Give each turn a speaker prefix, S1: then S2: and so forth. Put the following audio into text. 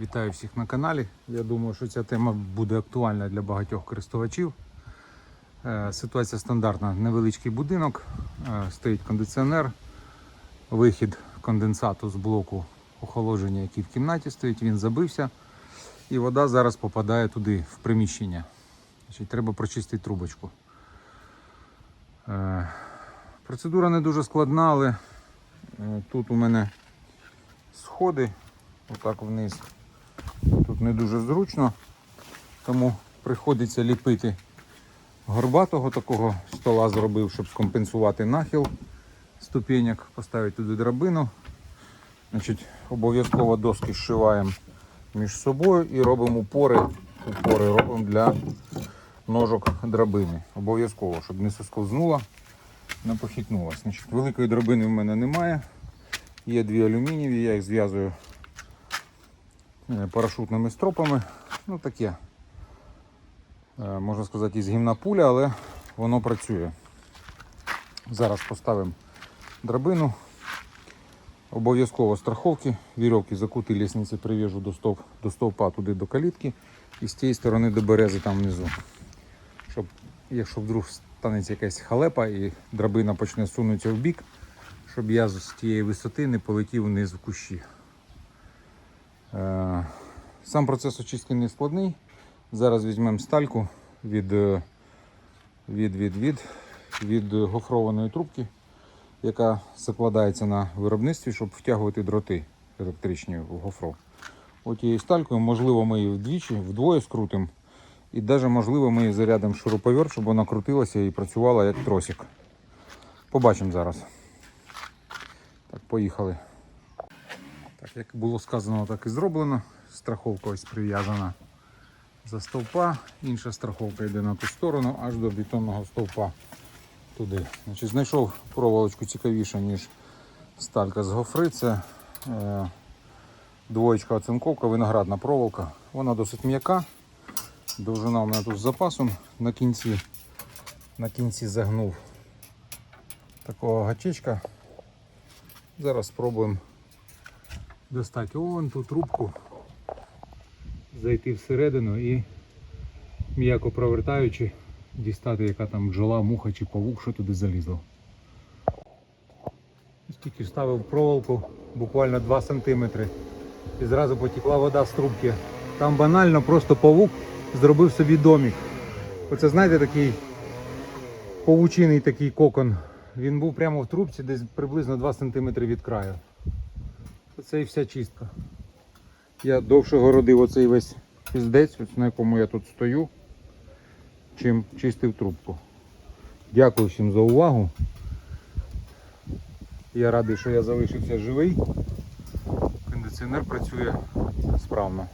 S1: Вітаю всіх на каналі. Я думаю, що ця тема буде актуальна для багатьох користувачів. Е, Ситуація стандартна. Невеличкий будинок, е, стоїть кондиціонер, вихід конденсату з блоку охолодження, який в кімнаті стоїть, він забився. І вода зараз попадає туди, в приміщення. Значить, треба прочистити трубочку. Е, Процедура не дуже складна, але тут у мене сходи отак вниз. Тут не дуже зручно, тому приходиться ліпити горбатого такого стола зробив, щоб скомпенсувати нахил ступенек, поставити туди драбину. Значить, обов'язково доски зшиваємо між собою і робимо упори. Упори робимо для ножок драбини. Обов'язково, щоб не соскользнула, не похитнулася. Значить, великої драбини в мене немає. Є дві алюмінієві, я їх зв'язую парашутними стропами. Ну таке, е, можна сказати, із гімна пуля, але воно працює. Зараз поставимо драбину. Обов'язково страховки, вірьовки закути лісниці прив'яжу до, стовп, до стовпа туди до калітки і з тієї сторони до берези там внизу. Щоб, якщо вдруг станеться якась халепа і драбина почне сунутися в бік, щоб я з тієї висоти не полетів вниз в кущі. Е, Сам процес очистки не складний. Зараз візьмемо стальку від, е, від, від, від, від гофрованої трубки, яка закладається на виробництві, щоб втягувати дроти електричні в гофро. От її сталькою, можливо, ми її вдвічі, вдвоє скрутимо. І навіть можливо ми її зарядимо шуруповерт, щоб вона крутилася і працювала як тросик. Побачимо зараз. Так, поїхали. Так, як було сказано, так і зроблено. Страховка ось прив'язана за стовпа, інша страховка йде на ту сторону, аж до бетонного стовпа туди. Значить, знайшов проволочку цікавіше, ніж сталька з гофри. Це е, двоєчка оцинковка, виноградна проволока. Вона досить м'яка. Довжина у мене тут з запасом. На кінці, на кінці загнув такого гачечка. Зараз спробуємо достати вон ту трубку, зайти всередину і м'яко провертаючи, дістати, яка там бджола, муха чи павук, що туди залізло. Тільки ставив проволоку буквально 2 см і зразу потекла вода з трубки. Там банально просто павук зробив собі домик. Оце знаєте такий павучиний такий кокон. Він був прямо в трубці, десь приблизно 2 см від краю. Це і вся чистка. Я довше городив оцей весь піздець, на якому я тут стою, чим чистив трубку. Дякую всім за увагу. Я радий, що я залишився живий. Кондиціонер працює справно.